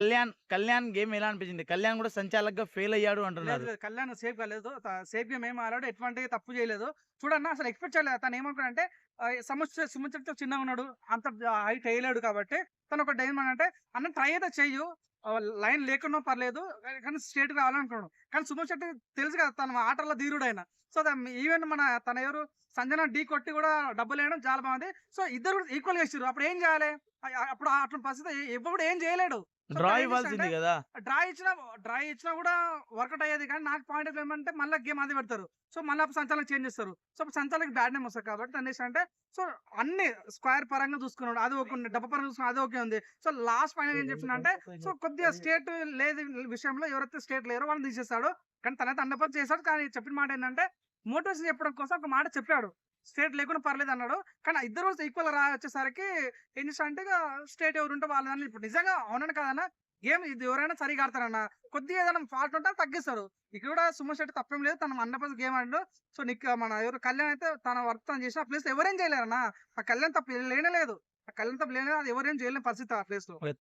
Kalyan Kalyan game ఎలా అనిపించింది? కళ్యాణ్ కూడా సంచాలకగా ఫెయిల్ అయ్యాడు అంటున్నారు. కళ్యాణ్ సేఫ్ కాలేదు సేఫ్ గేమ్ ఏం ఆడాడు ఎటువంటి తప్పు చేయలేదు. చూడన్న అసలు ఎక్స్పెక్ట్ చేయలేదు తను ఏమనుకున్నాడంటే సమస్య సుమచరితో చిన్నగా ఉన్నాడు. అంత హైట్ వేయలేడు కాబట్టి. తను ఒక డైమ్ అంటే అన్న ట్రై అయితే చెయ్యు. లైన్ లేకున్నా పర్లేదు. కానీ స్ట్రేట్ రావాలనుకున్నాడు కానీ సుమన్ శెట్టి తెలుసు కదా తన ఆటల్లో ధీరుడు ఆయన సో ఈవెన్ మన తన ఎవరు సంజన ఢీ కొట్టి కూడా డబ్బులు వేయడం చాలా బాగుంది. సో ఇద్దరు ఈక్వల్ చేసారు అప్పుడు ఏం చేయాలి? అప్పుడు అట్లా పరిస్థితి ఎప్పుడు ఏం చేయలేడు. డ్రా ఇవ్వాల్సింది కదా. డ్రా ఇచ్చినా డ్రా ఇచ్చినా కూడా వర్కౌట్ అయ్యేది కానీ నాకు పాయింట్ ఆఫ్ ఏమంటే మళ్ళీ గేమ్ అది పెడతారు. సో మళ్ళీ సంచాలక చేంజ్ చేస్తారు. సో సంచాలకి బ్యాడ్ నేమ్ వస్తుంది కాబట్టి తను అంటే సో అన్ని స్క్వేర్ పరంగా చూసుకున్నాడు. అది ఒక డబ్బ పరంగా చూసుకున్నాడు అది ఓకే ఉంది. సో లాస్ట్ ఫైనల్ ఏం చెప్తున్నా సో కొద్దిగా స్టేట్ లేదు విషయంలో ఎవరైతే స్టేట్ లేరో వాళ్ళని తీసేస్తాడు. కానీ తనైతే అండపని చేశాడు. కానీ చెప్పిన మాట ఏంటంటే మోటివేషన్ చెప్పడం కోసం ఒక మాట చెప్పాడు. స్టేట్ లేకుండా పర్లేదు అన్నాడు. కానీ ఇద్దరు ఈక్వల్ రా వచ్చేసరికి ఏం చేస్తాడంటే స్టేట్ ఎవరు ఉంటే వాళ్ళని ఇప్పుడు నిజంగా అవునని కాదన్నా గేమ్ ఇది ఎవరైనా సరిగా ఆడతారన్న కొద్దిగా ఏదైనా ఫాల్ట్ ఉంటే తగ్గిస్తారు. ఇక్కడ కూడా సుమన్ శెట్టి తప్పేం లేదు. తన అన్నపతి గేమ్ ఆడు సో నీకు మన ఎవరు కళ్యాణ్ అయితే తన వర్క్ తను చేసిన ప్లేస్ ఎవరేం చేయలేరన్నా. ఆ కళ్యాణ్ తప్ప లేనే లేదు. ఆ కళ్యాణ్ తప్ప లేనే అది ఎవరేం చేయలేని పరిస్థితి ఆ ప్లేస్లో.